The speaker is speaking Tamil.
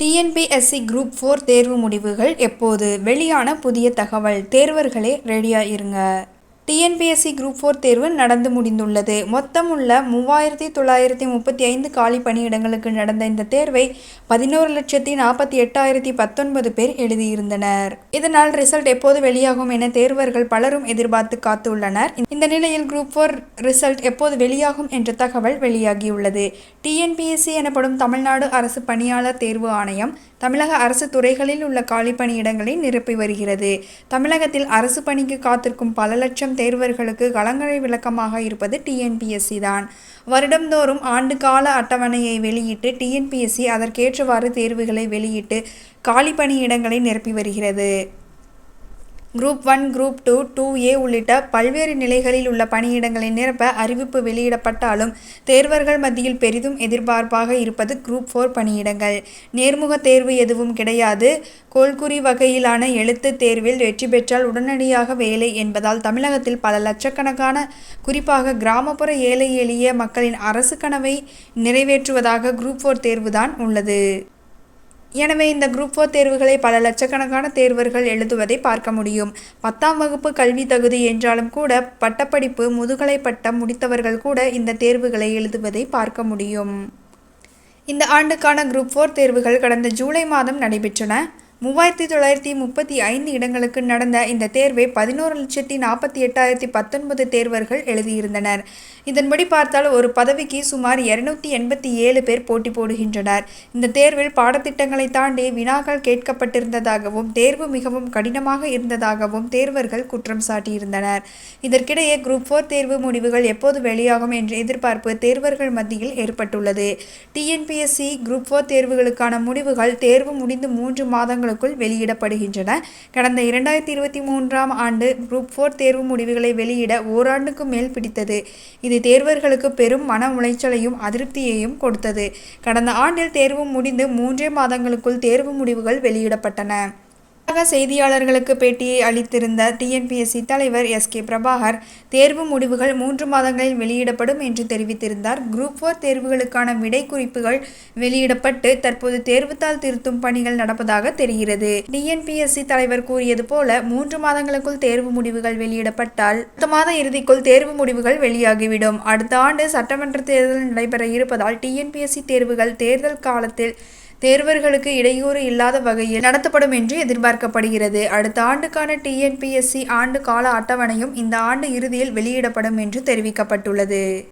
டிஎன்பிஎஸ்சி குரூப் ஃபோர் தேர்வு முடிவுகள் எப்போது? வெளியான புதிய தகவல். தேர்வர்களே ரெடியாக இருங்க. டிஎன்பிஎஸ்சி குரூப் ஃபோர் தேர்வு நடந்து முடிந்துள்ளது. மொத்தம் உள்ள மூவாயிரத்தி தொள்ளாயிரத்தி முப்பத்தி ஐந்து காலி பணியிடங்களுக்கு நடந்த இந்த தேர்வை பதினோரு லட்சத்தி நாற்பத்தி எட்டாயிரத்தி பத்தொன்பது பேர் எழுதியிருந்தனர். இதனால் ரிசல்ட் எப்போது வெளியாகும் என தேர்வர்கள் பலரும் எதிர்பார்த்து காத்துள்ளனர். இந்த நிலையில் குரூப் ஃபோர் ரிசல்ட் எப்போது வெளியாகும் என்ற தகவல் வெளியாகியுள்ளது. டிஎன்பிஎஸ்சி எனப்படும் தமிழ்நாடு அரசு பணியாளர் தேர்வு ஆணையம் தமிழக அரசு துறைகளில் உள்ள காலி பணியிடங்களை நிரப்பி வருகிறது. தமிழகத்தில் அரசு பணிக்கு காத்திருக்கும் பல லட்சம் தேர்வர்களுக்கு கலங்கரை விளக்கமாக இருப்பது டிஎன்பிஎஸ்சி தான். வருடந்தோறும் ஆண்டு கால அட்டவணையை வெளியிட்டு டிஎன்பிஎஸ்சி அதற்கேற்றவாறு தேர்வுகளை வெளியிட்டு காலி பணியிடங்களை நிரப்பி வருகிறது. Group one group two two A உள்ளிட்ட பல்வேறு நிலைகளில் உள்ள பணியிடங்களை நிரப்ப அறிவிப்பு வெளியிடப்பட்டாலும் தேர்வர்கள் மத்தியில் பெரிதும் எதிர்பார்ப்பாக இருப்பது குரூப் ஃபோர் பணியிடங்கள். நேர்முக தேர்வு எதுவும் கிடையாது. கோல்குறி வகையிலான எழுத்து தேர்வில் வெற்றி பெற்றால் உடனடியாக வேலை என்பதால் தமிழகத்தில் பல லட்சக்கணக்கான குறிப்பாக கிராமப்புற ஏழை எளிய மக்களின் அரசு கனவை நிறைவேற்றுவதாக குரூப் ஃபோர் தேர்வுதான் உள்ளது. எனவே இந்த குரூப் ஃபோர் தேர்வுகளை பல லட்சக்கணக்கான தேர்வர்கள் எழுதுவதை பார்க்க முடியும். பத்தாம் வகுப்பு கல்வி தகுதி என்றாலும் கூட பட்டப்படிப்பு முதுகலை பட்டம் முடித்தவர்கள் கூட இந்த தேர்வுகளை எழுதுவதை பார்க்க முடியும். இந்த ஆண்டுக்கான குரூப் ஃபோர் தேர்வுகள் கடந்த ஜூலை மாதம் நடைபெற்றன. மூவாயிரத்தி தொள்ளாயிரத்தி முப்பத்தி ஐந்து இடங்களுக்கு நடந்த இந்த தேர்வை பதினோரு லட்சத்தி நாற்பத்தி எட்டாயிரத்தி பத்தொன்பது தேர்வர்கள் எழுதியிருந்தனர். இதன்படி பார்த்தால் ஒரு பதவிக்கு சுமார் இருநூத்தி எண்பத்தி ஏழு பேர் போட்டி போடுகின்றனர். இந்த தேர்வில் பாடத்திட்டங்களை தாண்டி வினாக்கள் கேட்கப்பட்டிருந்ததாகவும் தேர்வு மிகவும் கடினமாக இருந்ததாகவும் தேர்வர்கள் குற்றம் சாட்டியிருந்தனர். இதற்கிடையே குரூப் ஃபோர் தேர்வு முடிவுகள் எப்போது வெளியாகும் என்ற எதிர்பார்ப்பு தேர்வர்கள் மத்தியில் ஏற்பட்டுள்ளது. டிஎன்பிஎஸ்சி குரூப் ஃபோர் தேர்வுகளுக்கான முடிவுகள் தேர்வு முடிந்து மூன்று மாதங்கள் நாட்களுக்குள் வெளியிடப்படுகின்றன. கடந்த இரண்டாயிரத்தி இருபத்தி மூன்றாம் ஆண்டு குரூப் ஃபோர் தேர்வு முடிவுகளை வெளியிட ஓராண்டுக்கு மேல் பிடித்தது. இது தேர்வர்களுக்கு பெரும் மன உளைச்சலையும் அதிருப்தியையும் கொடுத்தது. கடந்த ஆண்டில் தேர்வு முடிந்து மூன்றே மாதங்களுக்குள் தேர்வு முடிவுகள் வெளியிடப்பட்டன. செய்தியாளர்களுக்கு பேட்டியை அளித்திருந்த டிஎன்பிஎஸ்சி தலைவர் எஸ் கே பிரபாகர் தேர்வு முடிவுகள் மூன்று மாதங்களில் வெளியிடப்படும் என்று தெரிவித்திருந்தார். குரூப் ஃபோர் தேர்வுகளுக்கான விடை குறிப்புகள் வெளியிடப்பட்டு தற்போது தேர்வுத்தாள் திருத்தும் பணிகள் நடப்பதாக தெரிகிறது. டிஎன்பிஎஸ்சி தலைவர் கூறியது போல மூன்று மாதங்களுக்குள் தேர்வு முடிவுகள் வெளியிடப்பட்டால் அடுத்த மாத இறுதிக்குள் தேர்வு முடிவுகள் வெளியாகிவிடும். அடுத்த ஆண்டு சட்டமன்ற தேர்தல் நடைபெற இருப்பதால் டிஎன்பிஎஸ்சி தேர்வுகள் தேர்தல் காலத்தில் தேர்வர்களுக்கு இடையூறு இல்லாத வகையில் நடத்தப்படும் என்று எதிர்பார்க்கப்படுகிறது. அடுத்த ஆண்டுக்கான டிஎன்பிஎஸ்சி ஆண்டு கால அட்டவணையும் இந்த ஆண்டு இறுதியில் வெளியிடப்படும் என்று தெரிவிக்கப்பட்டுள்ளது.